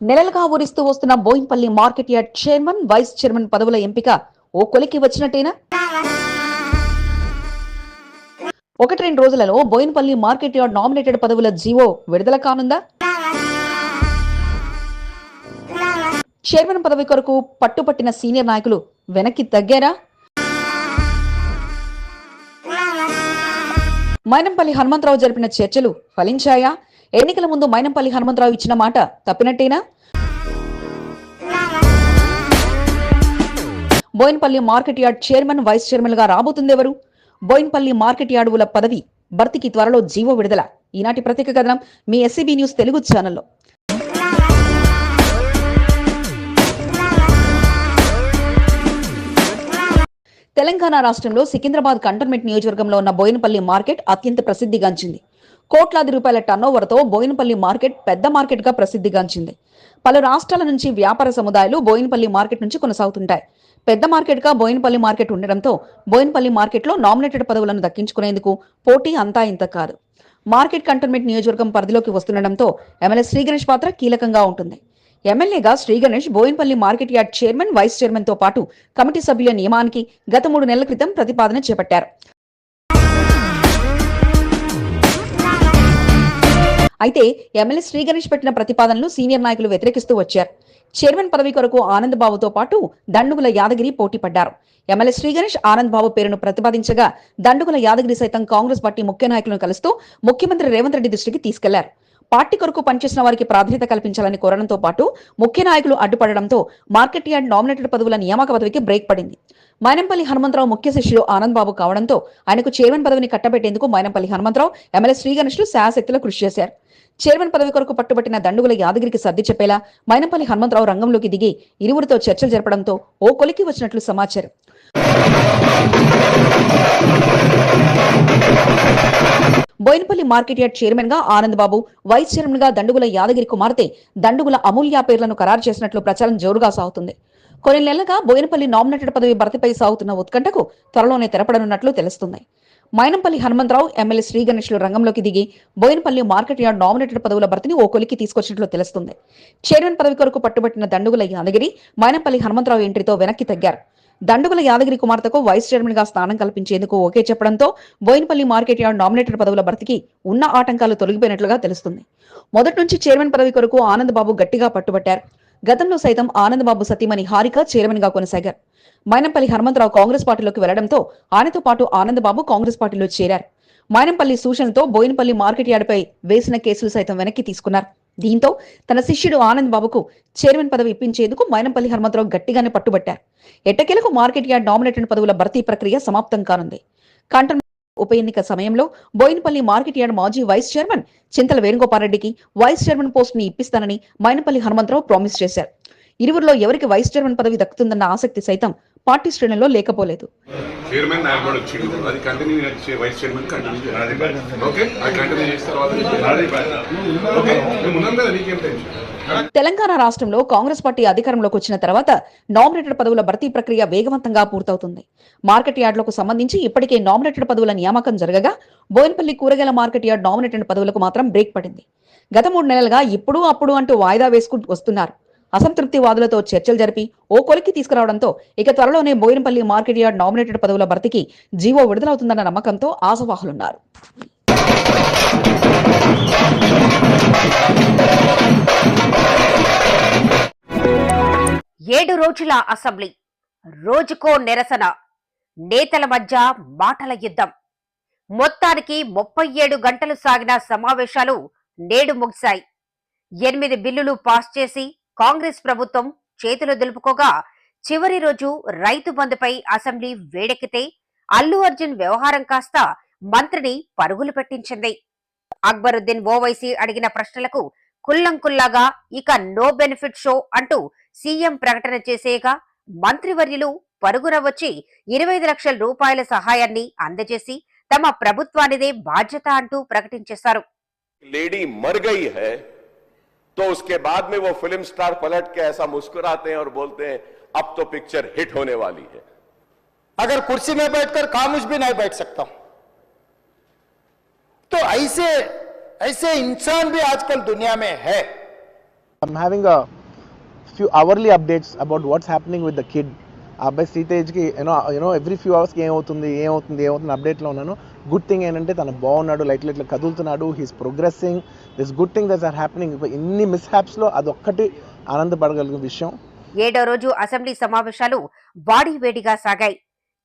నెలలుగా ఊరిస్తూ వస్తున్న Boinpally market yard chairman vice chairman పదవుల ఎంపిక ఓ కొలికి వచ్చినట్టేనా? ఒకటి రెండు రోజులలో బోయిన్పల్లి మార్కెట్ యార్డ్ నామినేటెడ్ పదవుల జీవో విడుదల కానుందా? చైర్మన్ పదవి కొరకు పట్టుపట్టిన సీనియర్ నాయకులు వెనక్కి తగ్గారా? మైనంపల్లి హనుమంతరావు జరిపిన చర్చలు ఫలించాయా? ఎన్నికల ముందు మైనంపల్లి హనుమంతరావు ఇచ్చిన మాట తప్పినట్టేనా? Boinpally market yard chairman vice చైర్మన్గా రాబోతుందెవరు? బోయిన్పల్లి మార్కెట్ యార్డుల పదవి భర్తీకి త్వరలో జీవో విడుదల. ఈనాటి ప్రత్యేక కథనం మీ ఎస్సీబీ న్యూస్ తెలుగు ఛానల్లో. తెలంగాణ రాష్ట్రంలో సికింద్రాబాద్ కంటోన్మెంట్ నియోజకవర్గంలో ఉన్న బోయినపల్లి మార్కెట్ అత్యంత ప్రసిద్ధిగాంచింది. కోట్లాది రూపాయల టర్నోవర్తో బోయినపల్లి మార్కెట్ పెద్ద మార్కెట్గా ప్రసిద్ధిగాంచింది. పలు రాష్ట్రాల నుంచి వ్యాపార సముదాయాలు బోయినపల్లి మార్కెట్ నుంచి కొనసాగుతుంటాయి. పెద్ద మార్కెట్గా బోయినపల్లి మార్కెట్ ఉండడంతో బోయినపల్లి మార్కెట్లో నామినేటెడ్ పదవులను దక్కించుకునేందుకు పోటీ అంతా ఇంత కాదు. మార్కెట్ కంటోన్మెంట్ నియోజకవర్గం పరిధిలోకి వస్తుండటంతో ఎమ్మెల్యే శ్రీగణేష్ పాత్ర కీలకంగా ఉంటుంది. ఎమ్మెల్యేగా Sri Ganesh Boinapally Boinpally market yard chairman vice చైర్మన్తో పాటు కమిటీ సభ్యుల నియమానికి గత మూడు నెలల క్రితం ప్రతిపాదన చేపట్టారు. అయితే ఎమ్మెల్యే శ్రీ గణేష్ పెట్టిన ప్రతిపాదనలు సీనియర్ నాయకులు వ్యతిరేకిస్తూ వచ్చారు. చైర్మన్ పదవి కొరకు ఆనంద్ బాబుతో పాటు దండుగుల యాదగిరి పోటీ పడ్డారు. ఎమ్మెల్యే శ్రీ గణేష్ ఆనంద్ బాబు పేరును ప్రతిపాదించగా దండుగుల యాదగిరి సైతం కాంగ్రెస్ పార్టీ ముఖ్య నాయకులను కలుస్తూ ముఖ్యమంత్రి రేవంత్ రెడ్డి దృష్టికి తీసుకెళ్ళారు. పార్టీ కొరకు పనిచేసిన వారికి ప్రాధాన్యత కల్పించాలని కోరడంతో పాటు ముఖ్య నాయకులు అడ్డుపడడంతో మార్కెట్ యార్డ్ నామినేటెడ్ పదవుల నియామక పదవికి బ్రేక్ పడింది. మైనంపల్లి హనుమంతరావు ముఖ్య శిష్యుడు ఆనంద్ బాబు కావడంతో ఆయనకు చైర్మన్ పదవిని కట్టబెట్టేందుకు మైనంపల్లి హనుమంతరావు ఎమ్మెల్యే శ్రీగణేష్లు శాశక్తిలో కృషి చేశారు. చైర్మన్ పదవి కొరకు పట్టుబట్టిన దండుగుల యాదగిరికి సర్ది చెప్పేలా మైనంపల్లి హనుమంతరావు రంగంలోకి దిగి ఇరువురితో చర్చలు జరపడంతో ఓ కొలికి వచ్చినట్లు సమాచారం. బోయినపల్లి మార్కెట్ యార్డ్ చైర్మన్గా ఆనంద్ బాబు వైస్ చైర్మన్గా దండుగుల యాదగిరి కుమార్తె దండుగుల అమూల్య పేర్లను ఖరారు చేసినట్లు ప్రచారం జోరుగా సాగుతుంది. కొన్ని నెలలుగా బోయినపల్లి నామినేటెడ్ పదవి భర్తీపై సాగుతున్న ఉత్కంఠకు త్వరలోనే తెరపడనున్నట్లు తెలుస్తుంది. మైనంపల్లి హనుమంతరావు ఎమ్మెల్యే శ్రీ గణేష్లు రంగంలోకి దిగి బోయినపల్లి మార్కెట్ యార్డ్ నామినేటెడ్ పదవుల భర్తీని ఓ కొలికి తీసుకొచ్చినట్లు తెలుస్తుంది. చైర్మన్ పదవి కొరకు పట్టుబట్టిన దండుగుల యాదగిరి మైనంపల్లి హనుమంతరావు ఎంట్రీతో వెనక్కి తగ్గారు. దండుగుల యాదగిరి కుమార్తెకు వైస్ చైర్మన్గా స్థానం కల్పించేందుకు ఓకే చెప్పడంతో బోయినపల్లి మార్కెట్ యార్డ్ నామినేటెడ్ పదవుల భర్తీకి ఉన్న ఆటంకాలు తొలగిపోయినట్లుగా తెలుస్తుంది. మొదటి నుంచి చైర్మన్ పదవి కొరకు ఆనందబాబు గట్టిగా పట్టుబట్టారు. గతంలో సైతం ఆనందబాబు సతీమణి హారిక చైర్మన్గా కొనసాగారు. మైనంపల్లి హనుమంతరావు కాంగ్రెస్ పార్టీలోకి వెళ్ళడంతో ఆయనతో పాటు ఆనందబాబు కాంగ్రెస్ పార్టీలో చేరారు. మైనంపల్లి సూచనతో బోయినపల్లి మార్కెట్ యార్డ్పై వేసిన కేసులు సైతం వెనక్కి తీసుకున్నారు. దీంతో తన శిష్యుడు ఆనంద్ బాబుకు చైర్మన్ పదవి ఇప్పించేందుకు మైనంపల్లి హనుమంతరావు గట్టిగానే పట్టుబట్టారు. ఎట్టకేలకు మార్కెట్ యార్డ్ నామినేటెడ్ పదవుల భర్తీ ప్రక్రియ సమాప్తం కానుంది. కంటోన్మెంట్ ఉప ఎన్నిక సమయంలో బోయినపల్లి మార్కెట్ యార్డ్ మాజీ వైస్ చైర్మన్ చింతల వేణుగోపాలరెడ్డికి వైస్ చైర్మన్ పోస్ట్ని ఇప్పిస్తానని మైనపల్లి హనుమంతరావు ప్రామిస్ చేశారు. ఇరువురిలో ఎవరికి వైస్ చైర్మన్ పదవి దక్కుతుందన్న ఆసక్తి సైతం పార్టీ శ్రేణుల్లో లేకపోలేదు. చైర్మన్ నాకు కూడా వచ్చిండు. అది కంటిన్యూ చేసే వైస్ చైర్మన్ కంటిన్యూ చేయాలి. ఓకే? అది కంటిన్యూ చేసిన తర్వాత ఓకే? నువ్వు ఉన్నాం కదా నీకేం టెన్షన్ తెలంగాణ రాష్ట్రంలో కాంగ్రెస్ పార్టీ అధికారంలోకి వచ్చిన తర్వాత నామినేటెడ్ పదవుల భర్తీ ప్రక్రియ వేగవంతంగా పూర్తవుతుంది. మార్కెట్ యార్డులకు సంబంధించి ఇప్పటికే నామినేటెడ్ పదవుల నియామకం జరగగా బోయినపల్లి కూరగాయల మార్కెట్ యార్డ్ నామినేటెడ్ పదవులకు మాత్రం బ్రేక్ పడింది. గత మూడు నెలలుగా ఇప్పుడు అప్పుడు అంటూ వాయిదా వేసుకుంటూ వస్తున్నారు. అసంతృప్తి వాదులతో చర్చలు జరిపి ఓ కొలికి తీసుకురావడంతో ఇక త్వరలోనే బోయినపల్లి మార్కెట్ యార్డ్ నామినేటెడ్ పదవుల భర్తీకి జీవో విడుదలవుతుందన్న నమ్మకంతో ఆశవాహులున్నారు. ఏడు రోజుల అసెంబ్లీ రోజుకో నిరసన నేతల మధ్య మాటల యుద్ధం. మొత్తానికి ముప్పై ఏడు గంటలు సాగిన సమావేశాలు నేడు ముగిశాయి. ఎనిమిది బిల్లులు పాస్ చేసి కాంగ్రెస్ ప్రభుత్వం చేతులు దులుపుకోగా చివరి రోజు రైతు బంధుపై అసెంబ్లీ వేడెక్కితే అల్లు అర్జున్ వ్యవహారం కాస్త మంత్రిని పరుగులు పెట్టించింది. అక్బరుద్దీన్ ఓవైసీ అడిగిన ప్రశ్నలకు కుల్లంకుల్లాగా ఇక నో బెనిఫిట్ షో అంటూ సీఎం ప్రకటన చేసేయగా మంత్రివర్యులు పరుగున వచ్చి ఇరవై లక్షల రూపాయల సహాయాన్ని అందజేసి తమ ప్రభుత్వానిదే బాధ్యత అంటూ ప్రకటించేశారు. Lady high. तो उसके बाद में वो फिल्म स्टार पलट के ऐसा मुस्कुराते हैं और बोलते हैं अब तो पिक्चर हिट होने वाली है अगर कुर्सी में बैठकर खामोश भी नहीं बैठ सकता हूं तो ऐसे ऐसे इंसान भी आजकल दुनिया में है I'm having a few hourly updates about what's happening with the kid. ఆ అబ్బాయి శ్రీతేజ్కి యూనో యూనో ఎవ్రీ ఫ్యూ అవర్స్కి ఏమవుతుంది ఏమవుతుంది ఏమవుతుంది అప్డేట్లో ఉన్నాను గుడ్ థింగ్ ఏంటంటే తను బాగున్నాడు లైట్ ఇట్లా కదులుతున్నాడు he's progressing this good thing thus are happening ఇన్ని మిస్హ్యాప్స్లో అదొక్కటి ఆనందపడగలిగిన విషయం. ఏడో రోజు అసెంబ్లీ సమావేశాలు బాడీ వేడిగా సాగాయి.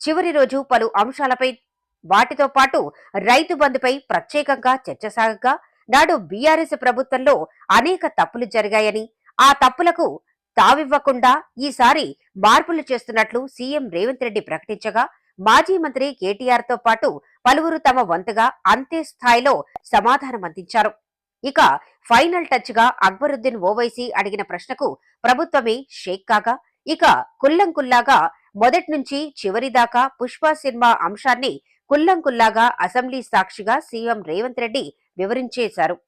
చివరి రోజు పలు అంశాలపై వాటితో పాటు రైతు బంధుపై ప్రత్యేకంగా చర్చ సాగగా నాడు బీఆర్ఎస్ ప్రభుత్వంలో అనేక తప్పులు జరిగాయని ఆ తప్పులకు తావివ్వకుండా ఈసారి మార్పులు చేస్తున్నట్లు సీఎం రేవంత్ రెడ్డి ప్రకటించగా మాజీ మంత్రి కేటీఆర్ తో పాటు పలువురు తమ వంతుగా అంతే స్థాయిలో సమాధానం అందించారు ఇక ఫైనల్ టచ్ గా అక్బరుద్దీన్ ఓవైసీ అడిగిన ప్రశ్నకు ప్రభుత్వమే షేక్ కాగా ఇక కుల్లంకుల్లాగా మొదటి నుంచి చివరి దాకా పుష్ప సినిమా అంశాన్ని కుల్లంకుల్లాగా అసెంబ్లీ సాక్షిగా సీఎం రేవంత్ రెడ్డి వివరించేశారు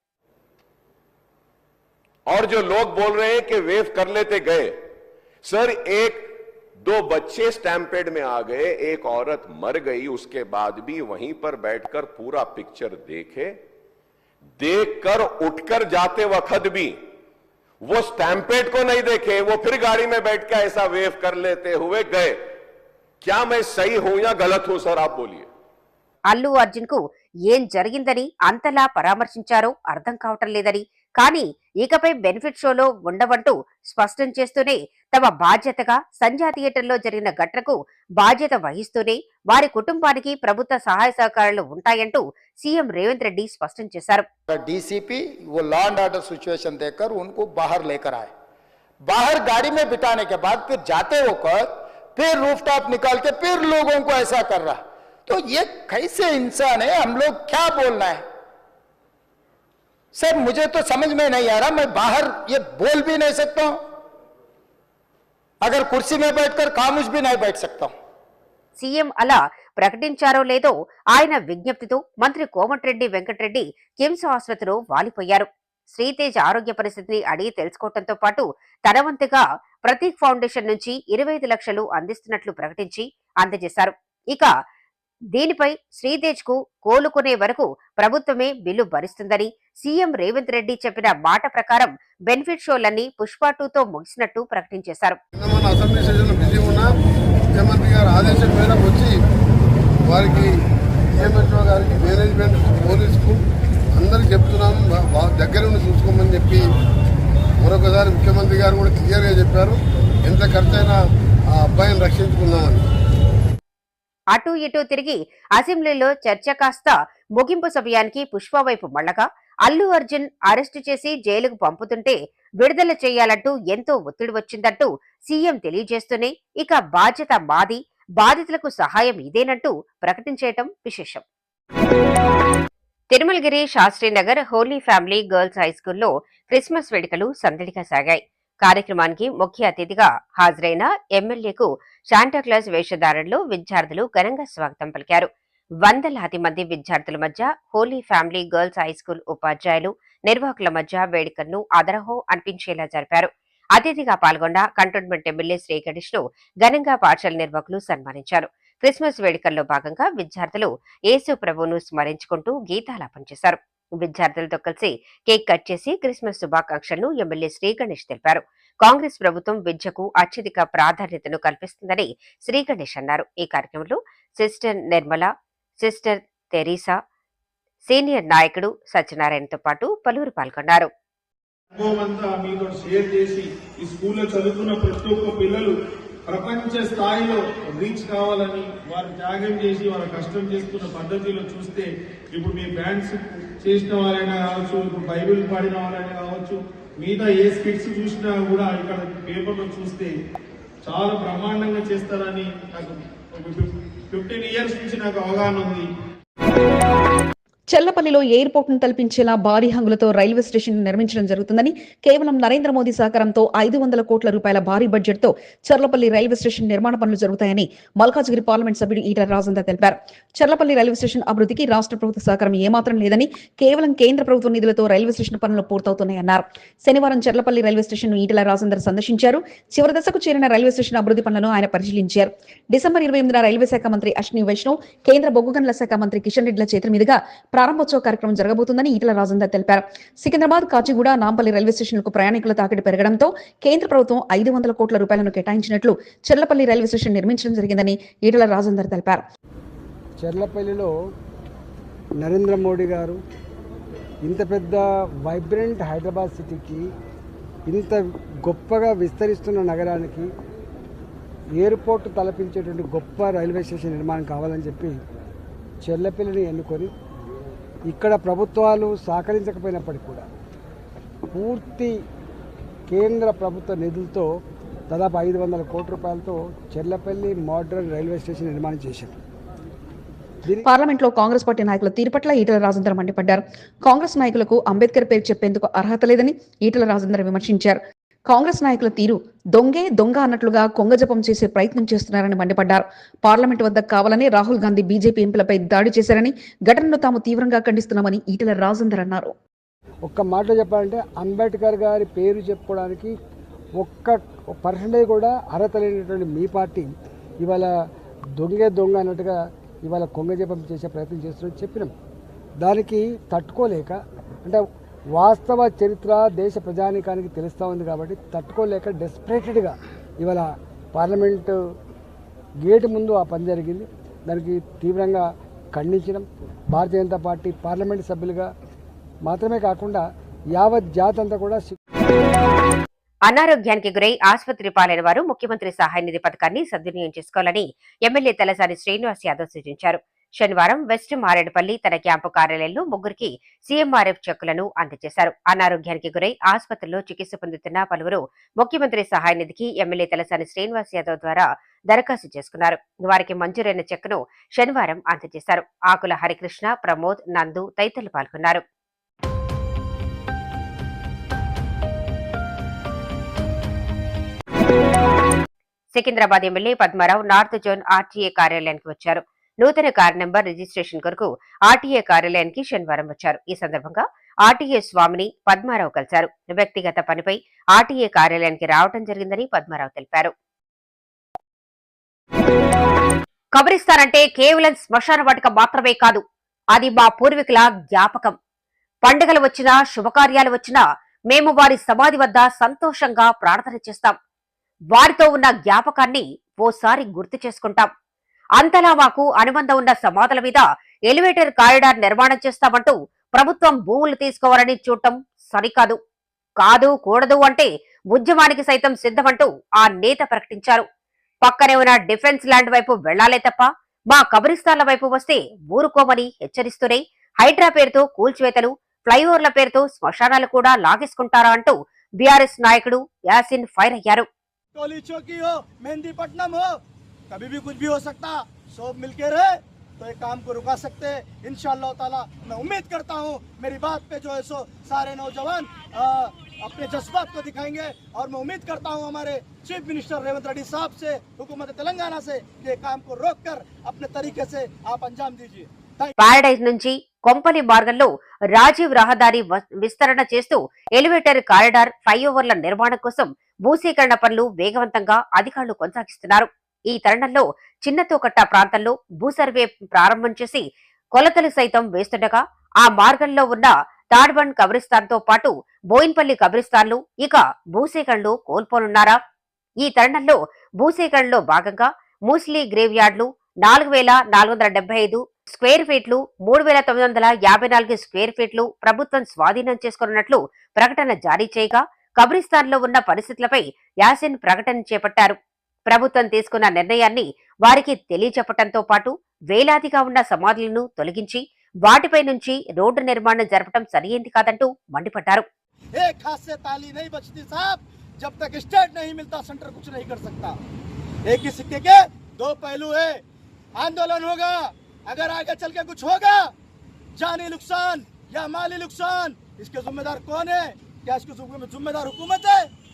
और जो लोग बोल रहे हैं कि वेव कर लेते गए सर एक दो बच्चे स्टैंपेड में आ गए एक औरत मर गई उसके बाद भी वहीं पर बैठकर पूरा पिक्चर देखे देखकर उठकर जाते वक्त भी वो स्टैंपेड को नहीं देखे वो फिर गाड़ी में बैठ के ऐसा वेव कर लेते हुए गए क्या मैं सही हूं या गलत हूं सर आप बोलिए అల్లు అర్జున్ కు ఏం జరిగిందని అంతలా పరామర్శించారో అర్థం కావటం లేదని కానీ ఇకపై బెనిఫిట్ షోలో ఉండవంటూ స్పష్టం చేస్తూనే తమ బాధ్యతగా సంధ్యా థియేటర్లో జరిగిన ఘటనకు బాధ్యత వహిస్తూనే వారి కుటుంబానికి ప్రభుత్వ సహాయ సహకారాలు ఉంటాయంటూ సీఎం రేవంత్ రెడ్డి స్పష్టం చేశారు डीसीपी वो लॉ एंड ऑर्डर सिचुएशन देखकर उनको बाहर लेकर आए बाहर गाड़ी में बिठाने के बाद फिर जाते होकर फिर रूफटॉप निकाल के फिर लोगों को ऐसा कर रहा तो ये कैसे इंसान है हम लोग क्या बोलना है सर मुझे तो समझ में नहीं आ रहा मैं बाहर ये बोल भी नहीं सकता हूं अगर कुर्सी में बैठकर खामोश भी नहीं बैठ सकता हूं సీఎం అలా ప్రకటించారో లేదో ఆయన విజ్ఞప్తితో మంత్రి కోమటిరెడ్డి వెంకటరెడ్డి కిమ్స్ ఆసుపత్రిలో వాలిపోయారు శ్రీతేజ్ ఆరోగ్య పరిస్థితిని అడిగి తెలుసుకోవడంతో పాటు తన వంతుగా ప్రతీక్ ఫౌండేషన్ నుంచి ఇరవై ఐదు లక్షలు అందిస్తున్నట్లు ప్రకటించి అందజేశారు ఇక దీనిపై శ్రీతేజ్కు కోలుకునే వరకు ప్రభుత్వమే బిల్లు భరిస్తుందని సీఎం రేవంత్ రెడ్డి చెప్పిన మాట ప్రకారం బెనిఫిట్ షోలన్నీ పుష్ప టూతో ముగిసినట్టు ప్రకటించేశారు. మన వచ్చి వారికి గారికి మేనేజ్మెంట్ పోలీసుకు అందరికి చెప్తున్నాను. దగ్గర ఉండి చూసుకోమని చెప్పి మరొకసారి ముఖ్యమంత్రి గారు కూడా క్లియర్గా చెప్పారు. ఎంత ఖర్చైనా ఆ అబ్బాయిని రక్షించుకున్నామని అటు ఇటు తిరిగి అసెంబ్లీలో చర్చ కాస్త ముగింపు సమయానికి పుష్ప వైపు మళ్ళగా అల్లు అర్జున్ అరెస్టు చేసి జైలుకు పంపుతుంటే విడుదల చేయాలంటూ ఎంతో ఒత్తిడి వచ్చిందంటూ సీఎం తెలియజేస్తూనే ఇక బాధ్యత మాది బాధితులకు సహాయం ఇదేనంటూ ప్రకటించేయటం విశేషం. Tirumalagiri Shastrinagar holy family girls high స్కూల్లో క్రిస్మస్ వేడుకలు సందడిగా సాగాయి. కార్యక్రమానికి ముఖ్య అతిథిగా హాజరైన ఎమ్మెల్యేకు శాంటాక్లాస్ వేషధారణలో విద్యార్థులు ఘనంగా స్వాగతం పలికారు. వందలాది మంది విద్యార్థుల మధ్య holy family girls high school ఉపాధ్యాయులు నిర్వాహకుల మధ్య వేడుకలను అదరహో అనిపించేలా జరిపారు. అతిథిగా పాల్గొన్న కంటోన్మెంట్ ఎమ్మెల్యే శ్రీ గణేష్ను ఘనంగా పాఠశాల నిర్వాహకులు సన్మానించారు. క్రిస్మస్ వేడుకల్లో భాగంగా విద్యార్థులు యేసు ప్రభువును స్మరించుకుంటూ గీతాలాపన చేశారు. విద్యార్థులతో కలిసి కేక్ కట్ చేసి క్రిస్మస్ శుభాకాంక్షలను ఎమ్మెల్యే శ్రీగణేష్ తెలిపారు. కాంగ్రెస్ ప్రభుత్వం విద్యకు అత్యధిక ప్రాధాన్యతను కల్పిస్తుందని శ్రీగణేష్ అన్నారు. ఈ కార్యక్రమంలో sister Nirmala sister Teresa senior నాయకుడు సత్యనారాయణతో పాటు పలువురు పాల్గొన్నారు. అనుభవం అంతా మీతో షేర్ చేసి ఈ స్కూల్లో చదువుకున్న ప్రతి ఒక్క పిల్లలు ప్రపంచ స్థాయిలో రీచ్ కావాలని వారు త్యాగం చేసి వారు కష్టం చేస్తున్న పద్ధతిలో చూస్తే ఇప్పుడు మీ బ్యాండ్స్ చేసిన వాళ్ళైనా కావచ్చు ఇప్పుడు బైబిల్ పాడిన వాళ్ళైనా కావచ్చు మిగతా ఏ స్కిట్స్ చూసినా కూడా ఇక్కడ పేపర్లో చూస్తే చాలా బ్రహ్మాండంగా చేస్తారని నాకు ఫిఫ్టీన్ ఇయర్స్ నుంచి నాకు అవగాహన ఉంది. చెల్లపల్లిలో ఎయిర్పోర్ట్ను తలపించేలా భారీ హంగులతో రైల్వే స్టేషన్ నిర్మించడం జరుగుతుందని కేవలం నరేంద్ర మోదీ సహకారంతో ఐదు వందల కోట్ల రూపాయల భారీ బడ్జెట్తో చర్లపల్లి రైల్వే స్టేషన్ నిర్మాణ పనులు జరుగుతాయని మల్కాజ్గిరి పార్లమెంట్ సభ్యుడు ఈటల రాజేందర్ తెలిపారు. చర్లపల్లి రైల్వే స్టేషన్ అభివృద్ధికి రాష్ట్ర ప్రభుత్వ సహకారం ఏమాత్రం లేదని కేవలం కేంద్ర ప్రభుత్వ నిధులతో రైల్వే స్టేషన్ పనులు పూర్తవుతున్నాయన్నారు. శనివారం చర్లపల్లి రైల్వే స్టేషన్ను ఈటల రాజేందర్ సందర్శించారు. చివరి దశకు చేరిన రైల్వే స్టేషన్ అభివృద్ధి పనులను ఆయన పరిశీలించారు. డిసెంబర్ ఇరవై ఎనిమిదిన రైల్వే శాఖ మంత్రి అశ్విని వైష్ణవ్ కేంద్ర బొగ్గు గనుల శాఖ మంత్రి కిషన్ రెడ్డిల చేతుల మీదుగా ప్రారంభోత్సవ కార్యక్రమం జరగబోతుందని ఈటల రాజేందర్ తెలిపారు. సికింద్రాబాద్ కాచిగూడ నాంపల్లి రైల్వే స్టేషన్లకు ప్రయాణికుల తాకిడి పెరగడంతో కేంద్ర ప్రభుత్వం ఐదు వందల కోట్ల రూపాయలను కేటాయించినట్లు చెర్లపల్లి రైల్వే స్టేషన్ నిర్మించడం జరిగిందని ఈటల రాజేందర్ తెలిపారు. చెర్లపల్లిలో నరేంద్ర మోడీ గారు ఇంత పెద్ద వైబ్రెంట్ హైదరాబాద్ సిటీకి ఇంత గొప్పగా విస్తరిస్తున్న నగరానికి ఎయిర్పోర్ట్ తలపించేటువంటి గొప్ప రైల్వే స్టేషన్ నిర్మాణం కావాలని చెప్పి చెర్లపల్లిని ఎన్నుకొని ఇక్కడ ప్రభుత్వాలు సహకరించకపోయినప్పటికీ కూడా పూర్తి కేంద్ర ప్రభుత్వ నిధులతో దాదాపు ఐదు వందల కోట్ల రూపాయలతో చెర్లపల్లి మోడ్రన్ రైల్వే స్టేషన్ నిర్మాణం చేశారు. పార్లమెంట్లో కాంగ్రెస్ పార్టీ నాయకుల తీరు పట్ల ఈటల రాజేందర్ మండిపడ్డారు. కాంగ్రెస్ నాయకులకు అంబేద్కర్ పేరు చెప్పేందుకు అర్హత లేదని ఈటల రాజేందర్ విమర్శించారు. కాంగ్రెస్ నాయకుల తీరు దొంగే దొంగ అన్నట్లుగా కొంగజపం చేసే ప్రయత్నం చేస్తున్నారని మండిపడ్డారు. పార్లమెంట్ వద్ద కావాలని రాహుల్ గాంధీ బీజేపీ ఎంపీలపై దాడి చేశారని ఘటనను తాము తీవ్రంగా ఖండిస్తున్నామని ఈటల రాజేందర్ అన్నారు. ఒక్క మాట చెప్పాలంటే అంబేద్కర్ గారి పేరు చెప్పుకోవడానికి ఒక్క పర్సెంటేజ్ కూడా అర్హత లేనటువంటి మీ పార్టీ ఇవాళ దొంగే దొంగ అన్నట్టుగా ఇవాళ కొంగజపం చేసే ప్రయత్నం చేస్తున్నట్టు చెప్పినాం. దానికి తట్టుకోలేక అంటే వాస్తవ చరిత్ర దేశ ప్రజానీకానికి తెలుస్తూ ఉంది కాబట్టి తట్టుకోలేక డెస్పరేటెడ్గా ఇవాళ పార్లమెంటు గేటు ముందు ఆ పని జరిగింది. దానికి తీవ్రంగా ఖండించడం భారతీయ జనతా పార్టీ పార్లమెంట్ సభ్యులుగా మాత్రమే కాకుండా యావత్ జాతి అంతా కూడా అనారోగ్యానికి గురై ఆసుపత్రి పాలైన వారు ముఖ్యమంత్రి సహాయ నిధి పథకాన్ని సద్వినియోగం చేసుకోవాలని ఎమ్మెల్యే తలసాని శ్రీనివాస్ యాదవ్ సూచించారు. శనివారం వెస్ట్ మారేడుపల్లి తన క్యాంపు కార్యాలయంలో ముగ్గురికి సీఎంఆర్ఎఫ్ చెక్కులను అందజేశారు. అనారోగ్యానికి గురై ఆసుపత్రిలో చికిత్స పొందుతున్న పలువురు ముఖ్యమంత్రి సహాయ నిధికి ఎమ్మెల్యే తలసాని శ్రీనివాస్ యాదవ్ ద్వారా దరఖాస్తు చేసుకున్నారు. వారికి మంజూరైన చెక్కును శనివారం అందజేశారు. ఆకుల హరికృష్ణ ప్రమోద్ నందు తదితరులు పాల్గొన్నారు. Secunderabad MLA Padma Rao north zone RTA కార్యాలయానికి వచ్చారు. నూతన కార్ నెంబర్ రిజిస్ట్రేషన్ కొరకు ఆర్టీఏ కార్యాలయానికి శనివారం వచ్చారు. ఈ సందర్భంగా ఆర్టీఏ స్వామిని పద్మారావు కలిశారు. వ్యక్తిగత పనిపై ఆర్టీఏ కార్యాలయానికి రావడం జరిగిందని పద్మారావు తెలిపారు. కబరిస్తాన్ కేవలం శ్మశాన వాటిక మాత్రమే కాదు అది మా పూర్వీకుల జ్ఞాపకం. పండుగలు వచ్చినా శుభకార్యాలు వచ్చినా మేము వారి సమాధి వద్ద సంతోషంగా ప్రార్థన చేస్తాం. వారితో ఉన్న జ్ఞాపకాన్ని ఓసారి గుర్తు చేసుకుంటాం. అంతలా మాకు అనుబంధం ఉన్న సమాధుల మీద ఎలివేటర్ కారిడార్ నిర్మాణం చేస్తామంటూ ప్రభుత్వం భూములు తీసుకోవాలని చూడటం సరికాదు. కాదు కూడదు అంటే ఉద్యమానికి సైతం సిద్ధమంటూ ఆ నేత ప్రకటించారు. పక్కనే ఉన్న డిఫెన్స్ ల్యాండ్ వైపు వెళ్ళాలే తప్ప మా కబరిస్తాన్ల వైపు వస్తే ఊరుకోమని హెచ్చరిస్తూనే హైడ్రా పేరుతో కూల్చివేతలు ఫ్లైఓవర్ల పేరుతో శ్మశానాలు కూడా లాగేసుకుంటారా అంటూ బీఆర్ఎస్ నాయకుడు యాసిన్ ఫైర్ అయ్యారు. टोली चौकी हो मेहंदी पटनम हो कभी भी कुछ भी हो सकता सब मिलके रहे तो ये काम को रुका सकते हैं इंशाल्लाह ताला मैं उम्मीद करता हूँ मेरी बात पे जो है सो सारे नौजवान अ, अपने जज्बात को दिखाएंगे और मैं उम्मीद करता हूँ हमारे चीफ मिनिस्टर रेवंत रेड्डी साहब से हुकूमत तेलंगाना से कि ये काम को रोक कर अपने तरीके से आप अंजाम दीजिए थैंक పారడైజ్ నుంచి కొంపలి మార్గంలో రాజీవ్ రహదారి వ- విస్తరణ చేస్తూ ఎలివేటర్ కారిడార్ ఫ్లైఓవర్ల నిర్మాణం కోసం భూసేకరణ పనులు వేగవంతంగా అధికారులు కొనసాగిస్తున్నారు ఈ తరుణంలో చిన్నతోకట్ట ప్రాంతంలో భూసర్వే ప్రారంభం చేసి కొలతలు సైతం వేస్తుండగా ఆ మార్గంలో ఉన్న తాడ్బండ్ కబ్రిస్తాన్తో పాటు బోయిన్పల్లి కబ్రిస్తాన్లు ఇక భూసేకరణలు కోల్పోనున్నారా? ఈ తరుణంలో భూసేకరణలో భాగంగా మూస్లీ గ్రేవ్ యార్డ్లు నాలుగు వేల నాలుగు వందల డెబ్బై ఐదు స్క్వేర్ ఫీట్లు మూడు వేల తొమ్మిది వందల యాభై నాలుగు స్క్వేర్ ఫీట్లు ప్రభుత్వం స్వాధీనం చేసుకున్నట్లు ప్రకటన జారీ చేయగా కబ్రిస్తాన్లో ఉన్న పరిస్థితులపై యాసిన్ ప్రకటన చేపట్టారు. ప్రభుత్వం తీసుకున్న నిర్ణయాన్ని వారికి తెలియచెప్పటంతో పాటు వేలాదిగా ఉన్న సమాధులను తొలగించి వాటిపై నుంచి రోడ్డు నిర్మాణం జరపడం సరియైంది కాదంటూ మండిపడ్డారు एक हाथ से ताली नहीं बचती साहब जब तक स्टेट नहीं मिलता सेंटर कुछ नहीं कर सकता एक ही सिक्के के दो पहलू है आंदोलन होगा अगर आगे चल के कुछ होगा जानी नुकसान या माली नुकसान इसके जिम्मेदार कौन है क्या इसके जिम्मे- जिम्मेदार हुकूमत है लाइन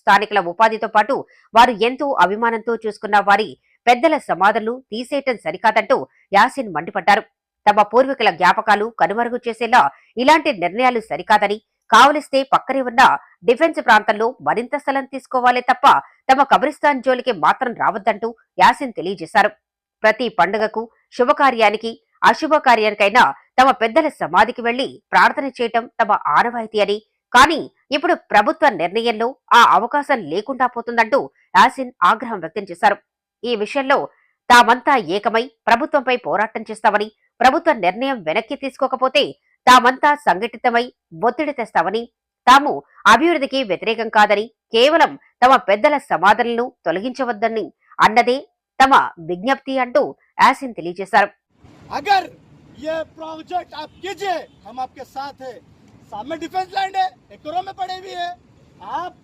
స్థానికుల ఉపాధితో పాటు వారు ఎంతో అభిమానంతో చూసుకున్న వారి పెద్దల సమాధులు తీసేయటం సరికాదంటూ యాసిన్ మండిపడ్డారు. తమ పూర్వీకుల జ్ఞాపకాలు కనుమరుగు చేసేలా ఇలాంటి నిర్ణయాలు సరికాదని కావలిస్తే పక్కనే ఉన్న డిఫెన్స్ ప్రాంతంలో మరింత స్థలం తీసుకోవాలే తప్ప తమ కబ్రిస్తాన్ జోలికి మాత్రం రావద్దంటూ యాసిన్ తెలియజేశారు. ప్రతి పండుగకు శుభకార్యానికి అశుభ కార్యానికైనా తమ పెద్దల సమాధికి వెళ్ళి ప్రార్థన చేయటం తమ ఆనవాయితీ అని కానీ ఇప్పుడు ప్రభుత్వ నిర్ణయంలో ఆ అవకాశం లేకుండా పోతుందంటూ యాసిన్ ఆగ్రహం వ్యక్తం చేశారు ఈ విషయంలో తామంతా ఏకమై ప్రభుత్వంపై పోరాటం చేస్తామని ప్రభుత్వ నిర్ణయం వెనక్కి తీసుకోకపోతే తామంతా సంఘటితమై ఒత్తిడి తెస్తామని తాము అభివృద్ధికి వ్యతిరేకం కాదని కేవలం తమ పెద్దల సమాధులను తొలగించవద్దని అన్నదే తమ విజ్ఞప్తి అంటూ యాసిన్ తెలియజేశారు अगर ये प्रोजेक्ट आप कीजिए हम आपके साथ हैं सामने डिफेंस लैंड है एकरों में पड़े हुई है। आप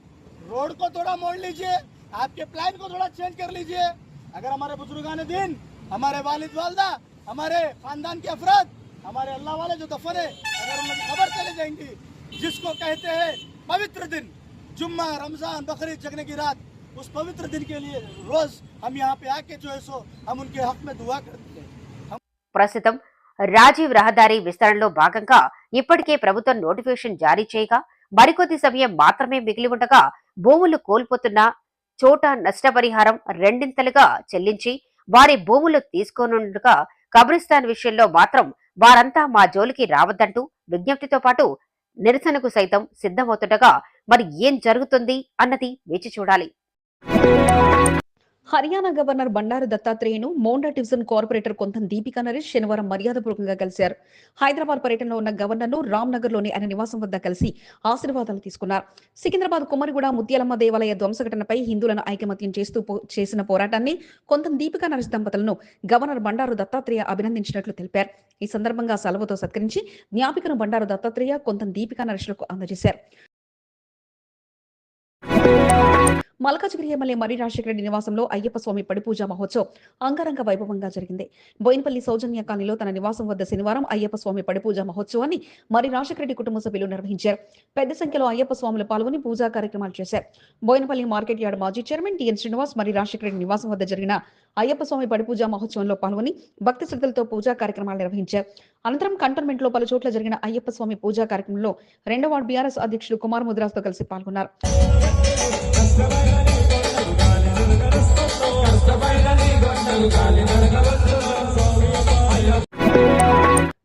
रोड को थोड़ा मोड़ लीजिए, आपके प्लान को थोड़ा चेंज कर लीजिए। अगर हमारे बुजुर्गान दिन, हमारे वालिद वालदा, हमारे खानदान के अफराद, हमारे अल्लाह वाले जो दफर है, अगर उनकी खबर चले जाएँगी, जिसको कहते हैं पवित्र दिन, जुम्मा, रमज़ान, बकरी जगने की रात, उस पवित्र दिन के लिए रोज़ हम यहाँ पे आके जो है सो, हम उनके हक में दुआ करते हैं। రాజీవ్ రహదారి విస్తరణలో భాగంగా ఇప్పటికే ప్రభుత్వం నోటిఫికేషన్ జారీ చేయగా మరికొద్ది సమయం మాత్రమే మిగిలి ఉండగా భూములు కోల్పోతున్న చోట నష్టపరిహారం రెండింతలుగా చెల్లించి వారి భూములు తీసుకోనుండగా కబ్రిస్తాన్ విషయంలో మాత్రం వారంతా మా జోలికి రావద్దంటూ విజ్ఞప్తితో పాటు నిరసనకు సైతం సిద్ధమవుతుండగా మరి ఏం జరుగుతుంది అన్నది వేచి చూడాలి. హర్యానా గవర్నర్ బండారు దత్తాత్రేయను మోండా డివిజన్ కార్పొరేటర్ కొంతం దీపికా నరేష్ శనివారం మర్యాదపూర్వకంగా కలిశారు. హైదరాబాద్ పర్యటనలో ఉన్న గవర్నర్ను రామ్నగర్లోని ఆయన నివాసం వద్ద కలిసి ఆశీర్వాదాలు తీసుకున్నారు. సికింద్రాబాద్ కుమ్మరిగూడ ముత్యాలమ్మ దేవాలయ ధ్వంసఘటనపై హిందువులను ఐకమత్యం చేస్తూ పో- చేసిన పోరాటాన్ని కొంతం దీపికా నరేష్ దంపతులను గవర్నర్ బండారు దత్తాత్రేయ అభినందించినట్లు తెలిపారు. ఈ సందర్భంగా సెలవుతో సత్కరించి జ్ఞాపికను బండారు దత్తాత్రేయ కొంతం దీపికా నరేష్లకు అందజేశారు. మల్కాజ్గిరి ఎమ్మెల్యే మర్రి రాజశేఖర రెడ్డి నివాసంలో అయ్యప్ప స్వామి పడిపూజ మహోత్సవం అంగరంగ వైభవంగా జరిగింది. బోయినపల్లి సౌజన్య కాలనీలో తన నివాసం వద్ద శనివారం అయ్యప్ప స్వామి పడిపూజ మహోత్సవాన్ని మర్రి రాజశేఖర రెడ్డి కుటుంబ సభ్యులు నిర్వహించారు. పెద్ద సంఖ్యలో అయ్యప్ప స్వాములు పాల్గొని పూజా కార్యక్రమాలు చేశారు. బోయినపల్లి మార్కెట్ యార్డ్ మాజీ chairman T N Srinivas Marri Rajasekhara Reddy నివాసం వద్ద జరిగిన అయ్యప్ప స్వామి పడిపూజ మహోత్సవంలో పాల్గొని భక్తి శ్రద్ధలతో పూజా కార్యక్రమాలు నిర్వహించారు. అనంతరం కంటోన్మెంట్లో పలు చోట్ల జరిగిన అయ్యప్ప స్వామి పూజా కార్యక్రమంలో రెండవ వార్డు బీఆర్ఎస్ అధ్యక్షులు కుమార్ ముద్రాస్తో కలిసి పాల్గొన్నారు.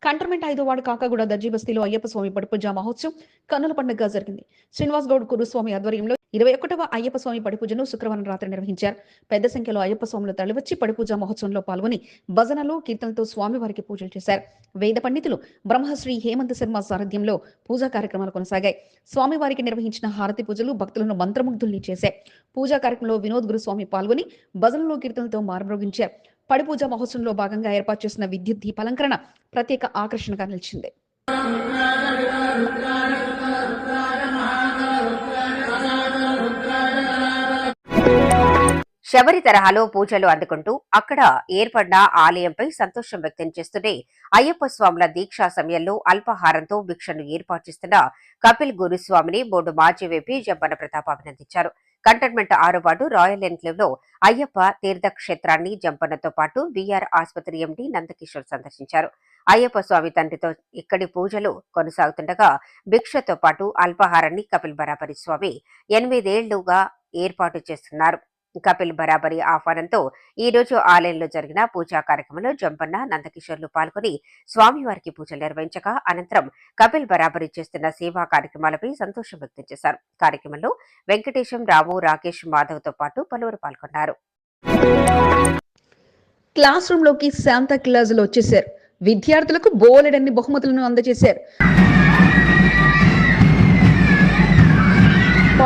కంటర్మెంట్ ఐదో వాడు కాకాగూడ దర్జీ బస్తీలో అయ్యప్ప స్వామి పడిపూజ మహోత్సవం. కన్నుల పండుగగా జరిగింది. శ్రీనివాస్ గౌడ్ కురుస్వామి ఆధ్వర్యంలో ఇరవై ఒకటవ అయ్యప్ప స్వామి పడిపూజను శుక్రవారం రాత్రి నిర్వహించారు. పెద్ద సంఖ్యలో అయ్యప్ప స్వాములు తరలివచ్చి పడిపూజ మహోత్సవంలో పాల్గొని భజనలు కీర్తనలతో స్వామివారికి పూజలు చేశారు. వేద పండితులు బ్రహ్మశ్రీ హేమంత్ శర్మ సారథ్యంలో పూజా కార్యక్రమాలు కొనసాగాయి. స్వామివారికి నిర్వహించిన హారతి పూజలు భక్తులను మంత్రముగ్ధుల్ని చేశాయి. పూజా కార్యక్రమంలో వినోద్ గురుస్వామి పాల్గొని భజనలు కీర్తనలతో మారుమ్రోగించారు. పడి పూజ మహోత్సవంలో భాగంగా ఏర్పాటు చేసిన విద్యుత్ దీపాలంకరణ ప్రత్యేక ఆకర్షణగా నిలిచింది. శబరి తరహాలో పూజలు అందుకుంటూ అక్కడ ఏర్పడిన ఆలయంపై సంతోషం వ్యక్తం చేస్తూనే అయ్యప్ప స్వాముల దీక్షా సమయంలో అల్పాహారంతో భిక్షను ఏర్పాటు చేస్తున్న కపిల్ గురుస్వామిని బోర్డు మాజీ వేపీ జబ్బన ప్రతాప్ అభినందించారు. కంటైన్మెంట్ ఆరో రాయల్ ఎన్క్లేవ్లో అయ్యప్ప తీర్థక్షేత్రాన్ని జంపనతో పాటు బీఆర్ ఆసుపత్రి ఎండి నందకిషోర్ సందర్శించారు. అయ్యప్ప స్వామి తండ్రితో ఇక్కడి పూజలు కొనసాగుతుండగా భిక్షతో పాటు అల్పాహారాన్ని కపిల్ బరాబరి స్వామి ఎనిమిదేళ్ళుగా ఏర్పాటు చేస్తున్నారు. కపిల్ బరాబరి ఆహ్వానంతో ఈ రోజు ఆలయంలో జరిగిన పూజా కార్యక్రమంలో జంపన్న నందకిషోర్లు పాల్గొని స్వామివారికి పూజలు నిర్వహించగా అనంతరం కపిల్ బరాబరి చేస్తున్న సేవా కార్యక్రమాలపై సంతోషం వ్యక్తం చేశారు. కార్యక్రమంలో వెంకటేశం రాము రాకేష్ మాధవ్తో పాటు పలువురు పాల్గొన్నారు. క్లాస్ రూమ్లోకి శాంతా క్లాజులు వచ్చేశారు. విద్యార్థులకు బోలెడన్ని బహుమతులను అందజేశారు.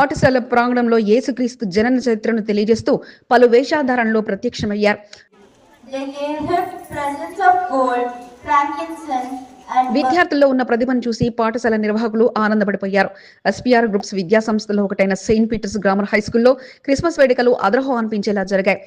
పాఠశాల ప్రాంగణంలో యేసుక్రీస్తు జనన చరిత్రను తెలియజేస్తూ పలు వేషాధారణలో ప్రత్యక్షమయ్యారు. విద్యార్థుల్లో ఉన్న ప్రతిభను చూసి పాఠశాల నిర్వాహకులు ఆనందపడిపోయారు. ఎస్పీఆర్ గ్రూప్స్ విద్యా సంస్థలో ఒకటైన సెయింట్ పీటర్స్ గ్రామర్ హై స్కూల్లో క్రిస్మస్ వేడుకలు అదరహో అనిపించేలా జరిగాయి.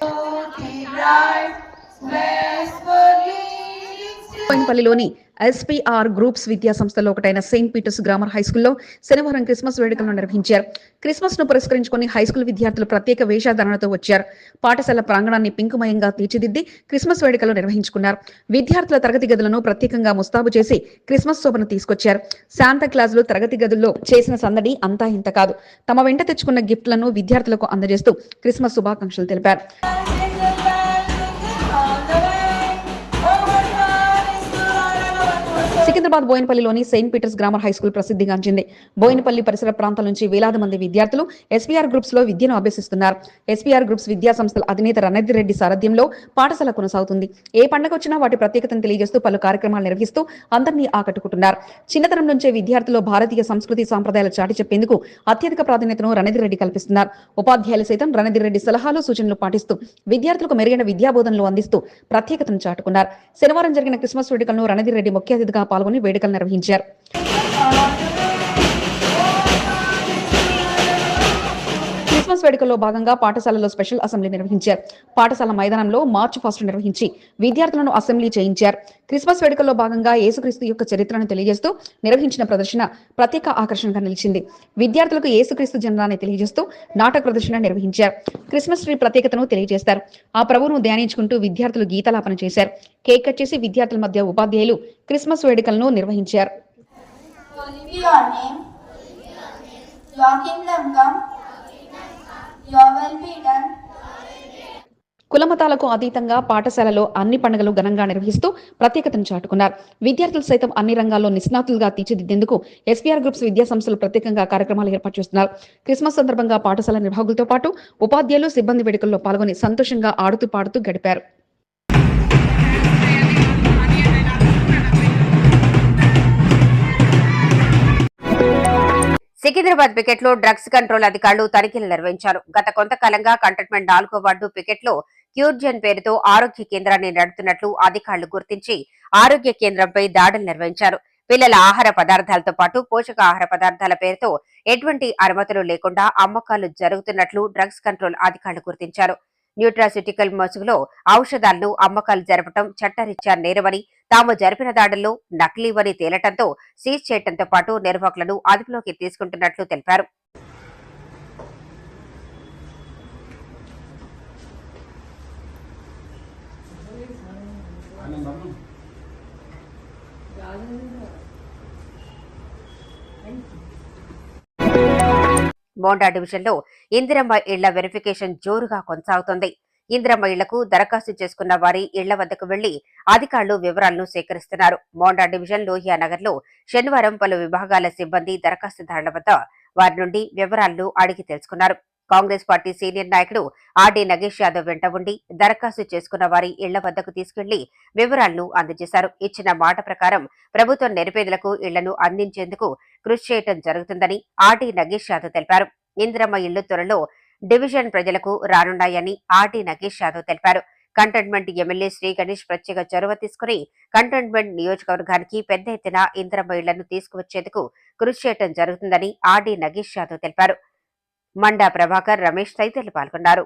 బోయినపల్లిలోని ఎస్పీఆర్ గ్రూప్స్ విద్యా సంస్థలో ఒకటైన సెయింట్ పీటర్స్ గ్రామర్ హై స్కూల్లో శనివారం క్రిస్మస్ వేడుకలను నిర్వహించారు. క్రిస్మస్ను పురస్కరించుకుని హై స్కూల్ విద్యార్థులు ప్రత్యేక వేషధారణతో వచ్చారు. పాఠశాల ప్రాంగణాన్ని పింకుమయంగా తీర్చిదిద్ది క్రిస్మస్ వేడుకలు నిర్వహించుకున్నారు. విద్యార్థుల తరగతి గదులను ప్రత్యేకంగా ముస్తాబు చేసి క్రిస్మస్ శోభను తీసుకొచ్చారు. శాంతా క్లాసులు తరగతి గదుల్లో చేసిన సందడి అంతా ఇంత కాదు. తమ వెంట తెచ్చుకున్న గిఫ్ట్లను విద్యార్థులకు అందజేస్తూ క్రిస్మస్ శుభాకాంక్షలు తెలిపారు. Hyderabad బోయినపల్లిలోని saint Peter's grammar high school ప్రసిద్ధిగాంచింది Boinapalli పరిసర ప్రాంతాల నుంచి వేలాది మంది విద్యార్థులు ఎస్పీఆర్ గ్రూప్స్లో విద్యను అభ్యసిస్తున్నారు. ఎస్పీఆర్ గ్రూప్స్ విద్యా సంస్థల అధినేత రణధి రెడ్డి సారథ్యంలో పాఠశాల కొనసాగుతుంది. ఏ పండగ వచ్చినా వాటి ప్రత్యేకతను తెలియజేస్తూ పలు కార్యక్రమాలు నిర్వహిస్తూ అందరినీ ఆకట్టుకుంటున్నారు. చిన్నతనం నుంచే విద్యార్థుల్లో భారతీయ సంస్కృతి సాంప్రదాయాలు చాటి చెప్పేందుకు అత్యధిక ప్రాధాన్యతను రణధి రెడ్డి కల్పిస్తున్నారు. ఉపాధ్యాయులు సైతం రణధి రెడ్డి సలహాలు సూచనలు పాటిస్తూ విద్యార్థులకు మెరుగైన విద్యాబోధనలు అందిస్తూ ప్రత్యేకతను చాటుకున్నారు. శనివారం జరిగిన క్రిస్మస్ వేడుకలను రణధి రెడ్డి ముఖ్య అతిథిగా పాల్గొని వేడుకలు నిర్వహించారు. క్రిస్మస్ వేడుకల్లో భాగంగా పాఠశాలలో స్పెషల్ అసెంబ్లీ నిర్వహించారు. పాఠశాల మైదానంలో మార్చ్ ఫాస్ట్ నిర్వహించి విద్యార్థులను అసెంబ్లీ చేయించారు. క్రిస్మస్ వేడుకల్లో భాగంగా యేసుక్రీస్తు యొక్క చరిత్రను తెలియజేస్తూ నిర్వహించిన ప్రదర్శన ప్రత్యేక ఆకర్షణగా నిలిచింది. విద్యార్థులకు యేసుక్రీస్తు జనరాన్ని తెలియజేస్తూ నాటక ప్రదర్శన నిర్వహించారు. క్రిస్మస్ ట్రీ ప్రత్యేకతను తెలియజేస్తారు. ఆ ప్రభువును ధ్యానించుకుంటూ విద్యార్థులు గీతలాపన చేశారు. కేక్ కట్ చేసి విద్యార్థుల మధ్య ఉపాధ్యాయులు క్రిస్మస్ వేడుకలను నిర్వహించారు. Your kingdom come. కులమతాలకు అతీతంగా పాఠశాలలో అన్ని పండుగలు ఘనంగా నిర్వహిస్తూ ప్రత్యేకతను చాటుకున్నారు. విద్యార్థులు సైతం అన్ని రంగాల్లో నిష్ణాతులుగా తీర్చిదిద్దేందుకు ఎస్పీఆర్ గ్రూప్స్ విద్యా సంస్థలు ప్రత్యేకంగా కార్యక్రమాలు ఏర్పాటు చేస్తున్నారు. క్రిస్మస్ సందర్భంగా పాఠశాల నిర్వాహకులతో పాటు ఉపాధ్యాయులు సిబ్బంది వేడుకల్లో పాల్గొని సంతోషంగా ఆడుతూ పాడుతూ గడిపారు. సికింద్రాబాద్ పికెట్లో డ్రగ్స్ కంట్రోల్ అధికారులు తనిఖీలు నిర్వహించారు. గత కొంతకాలంగా కంటోన్మెంట్ నాలుగో వార్డు పికెట్లో క్యూర్జన్ పేరుతో ఆరోగ్య కేంద్రాన్ని నడుతున్నట్లు అధికారులు గుర్తించి ఆరోగ్య కేంద్రంపై దాడులు నిర్వహించారు. పిల్లల ఆహార పదార్థాలతో పాటు పోషకాహార పదార్థాల పేరుతో ఎటువంటి అనుమతులు లేకుండా అమ్మకాలు జరుగుతున్నట్లు డ్రగ్స్ కంట్రోల్ అధికారులు గుర్తించారు. న్యూట్రాసిటికల్ మసుగులో ఔషధాలను అమ్మకాలు జరపడం చట్టరీత్యా నేరమని తాము జరిపిన దాడుల్లో నకిలీవని తేలటంతో సీజ్ చేయడంతో పాటు నిర్వాహకులను అదుపులోకి తీసుకుంటున్నట్లు తెలిపారు. మోండా డివిజన్లో ఇందిరమ్మ ఇళ్ళ వెరిఫికేషన్ జోరుగా కొనసాగుతోంది. ఇందిరమ్మ ఇళ్ళకు దరఖాస్తు చేసుకున్న వారి ఇళ్ళ వద్దకు వెళ్ళి అధికారులు వివరాలను సేకరిస్తున్నారు. మోండా డివిజన్ లోహియా నగర్లో శనివారం పలు విభాగాల సిబ్బంది దరఖాస్తుదారుల వద్ద వారి నుండి వివరాలను అడిగి తెలుసుకున్నారు. కాంగ్రెస్ పార్టీ సీనియర్ నాయకుడు ఆర్డీ నగేష్ యాదవ్ వెంట ఉండి దరఖాస్తు చేసుకున్న వారి ఇళ్ళ వద్దకు తీసుకెళ్ళి వివరాలను అందజేశారు. ఇచ్చిన మాట ప్రకారం ప్రభుత్వం నిరుపేదలకు ఇళ్ళను అందించేందుకు కృషి చేయడం జరుగుతుందని ఆర్డీ నగేష్ యాదవ్ తెలిపారు. ఇందిరమ్మ ఇళ్ళు త్వరలో డివిజన్ ప్రజలకు రానున్నాయని ఆర్టీ నగేష్ యాదవ్ తెలిపారు. కంటోన్మెంట్ ఎమ్మెల్యే శ్రీ గణేష్ ప్రత్యేక చొరవ తీసుకుని కంటోన్మెంట్ నియోజకవర్గానికి పెద్ద ఎత్తున ఇందిరమ్మ తీసుకువచ్చేందుకు కృషి చేయడం జరుగుతుందని ఆర్డీ నగేష్ యాదవ్ తెలిపారు. మండా ప్రభాకర్ రమేష్ తదితరులు పాల్గొన్నారు.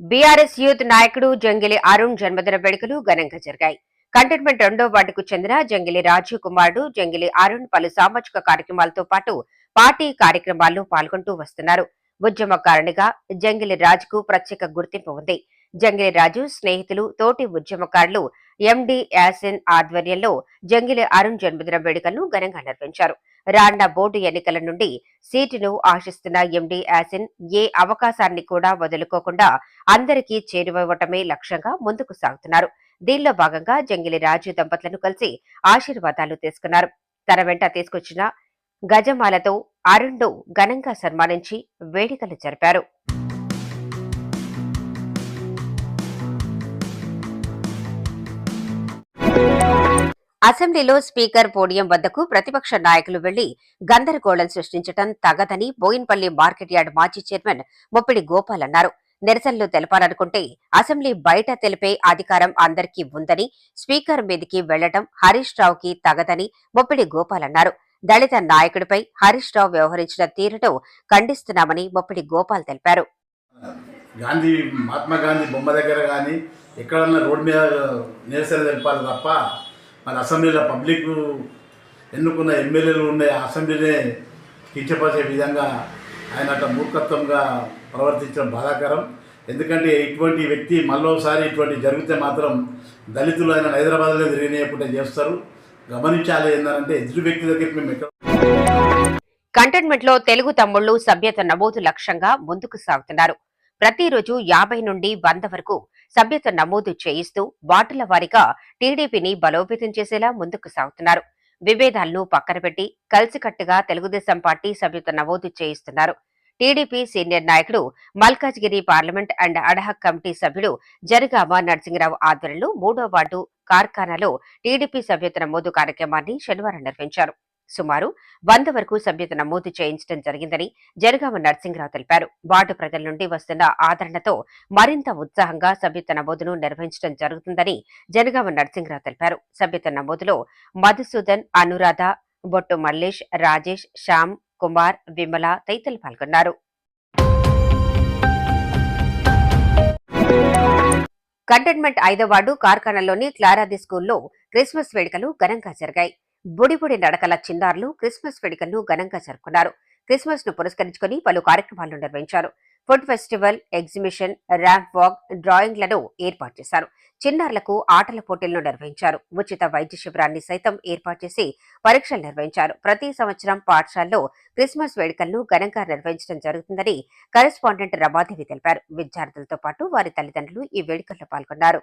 బీఆర్ఎస్ యూత్ నాయకుడు జంగిలి అరుణ్ జన్మదిన వేడుకలు ఘనంగా జరిగాయి. కంటోన్మెంట్ రెండో వార్డుకు చెందిన జంగిలి రాజీవ్ కుమారుడు జంగిలి అరుణ్ పలు సామాజిక కార్యక్రమాలతో పాటు పార్టీ కార్యక్రమాల్లో పాల్గొంటూ వస్తున్నారు. ఉద్యమకారునిగా జంగిలి రాజుకు ప్రత్యేక గుర్తింపు ఉంది. జంగిలి రాజు స్నేహితులు తోటి ఉద్యమకారులు ఎండి యాసిన్ ఆధ్వర్యంలో జంగిలి అరుణ్ జన్మదిన వేడుకలను ఘనంగా నిర్వహించారు. రాన్న బోర్డు ఎన్నికల నుండి సీటును ఆశిస్తున్న ఎండి యాసిన్ ఏ అవకాశాన్ని కూడా వదులుకోకుండా అందరికీ చేరువవ్వటమే లక్ష్యంగా ముందుకు సాగుతున్నారు. దీనిలో భాగంగా జంగిలి రాజు దంపతులను కలిసి ఆశీర్వాదాలు తీసుకున్నారు. తన వెంట తీసుకొచ్చిన గజమాలతో అరుణ్ను ఘనంగా సన్మానించి వేడుకలు జరిపారు. అసెంబ్లీలో స్పీకర్ పోడియం వద్దకు ప్రతిపక్ష నాయకులు వెళ్ళి గందరగోళం సృష్టించడం తగదని బోయిన్పల్లి మార్కెట్ యార్డ్ మాజీ చైర్మన్ ముప్పిడి గోపాల్ అన్నారు. నిరసనలు తెలపాలనుకుంటే అసెంబ్లీ బయట తెలిపే అధికారం అందరికీ ఉందని స్పీకర్ మీదికి వెళ్ళటం హరీష్ రావుకి తగదని ముప్పిడి గోపాల్ అన్నారు. దళిత నాయకుడిపై హరీష్ రావు వ్యవహరించిన తీరును ఖండిస్తున్నామని ముప్పిడి గోపాల్ తెలిపారు. గాంధీ మహాత్మా గాంధీ బొమ్మ దగ్గర కానీ ఎక్కడన్నా రోడ్ మీద నిరసన తెలిపాలి తప్ప మన అసెంబ్లీలో పబ్లిక్ ఎన్నుకున్న ఎమ్మెల్యేలు ఉండే అసెంబ్లీనే కించపరిచే విధంగా ఆయన అట్లా మూర్ఖత్వంగా ప్రవర్తించడం బాధాకరం. ఎందుకంటే ఇటువంటి వ్యక్తి మళ్ళోసారి ఇటువంటి జరిగితే మాత్రం దళితులు ఆయన హైదరాబాద్లో తిరిగినప్పుడు చేస్తారు. గమనించాలి ఏంటంటే ఎదురు వ్యక్తి దగ్గరికి మేము ఎక్కడ కంటైన్మెంట్లో తెలుగు తమ్ముళ్ళు సభ్యత నమోదు లక్ష్యంగా ముందుకు సాగుతున్నారు. ప్రతిరోజు యాభై నుండి వంద వరకు సభ్యత నమోదు చేయిస్తూ వాటిల వారిగా టీడీపీని బలోపేతం చేసేలా ముందుకు సాగుతున్నారు. విభేదాలను పక్కన పెట్టి కలిసికట్టుగా తెలుగుదేశం పార్టీ సభ్యుత నమోదు చేయిస్తున్నారు. టీడీపీ సీనియర్ నాయకుడు Malkajgiri parliament and ad hoc committee సభ్యుడు జరిగామ నరసింహరావు ఆధ్వర్యంలో మూడో వార్డు కార్ఖానాలో టీడీపీ సభ్యుత నమోదు కార్యక్రమాన్ని శనివారం నిర్వహించారు. సుమారు వంద వరకు సభ్యత నమోదు చేయించడం జరిగిందని జనగామ నరసింహరావు తెలిపారు. వార్డు ప్రజల నుండి వస్తున్న ఆదరణతో మరింత ఉత్సాహంగా సభ్యత నమోదును నిర్వహించడం జరుగుతుందని జనగామ నరసింహరావు తెలిపారు. సభ్యత నమోదులో మధుసూదన్ అనురాధ బొట్టు మల్లేష్ రాజేష్ శ్యామ్ కుమార్ విమల తదితరులు పాల్గొన్నారు. కంటైన్మెంట్ ఐదో వార్డు కార్ఖానాలోని క్లారాది స్కూల్లో క్రిస్మస్ వేడుకలు ఘనంగా జరిగాయి. బుడిబుడి నడకల చిన్నారులు క్రిస్మస్ వేడుకలను ఘనంగా జరుపుకున్నారు. క్రిస్మస్ను పురస్కరించుకుని పలు కార్యక్రమాలు నిర్వహించారు. Food festival exhibition ramp walk డ్రాయింగ్లను ఏర్పాటు చేశారు. చిన్నారులకు ఆటల పోటీలను నిర్వహించారు. ఉచిత వైద్య శిబిరాన్ని సైతం ఏర్పాటు చేసి పరీక్షలు నిర్వహించారు. ప్రతి సంవత్సరం పాఠశాలలో క్రిస్మస్ వేడుకలను ఘనంగా నిర్వహించడం జరుగుతుందని కరెస్పాండెంట్ రమాదేవి తెలిపారు. విద్యార్థులతో పాటు వారి తల్లిదండ్రులు ఈ వేడుకల్లో పాల్గొన్నారు.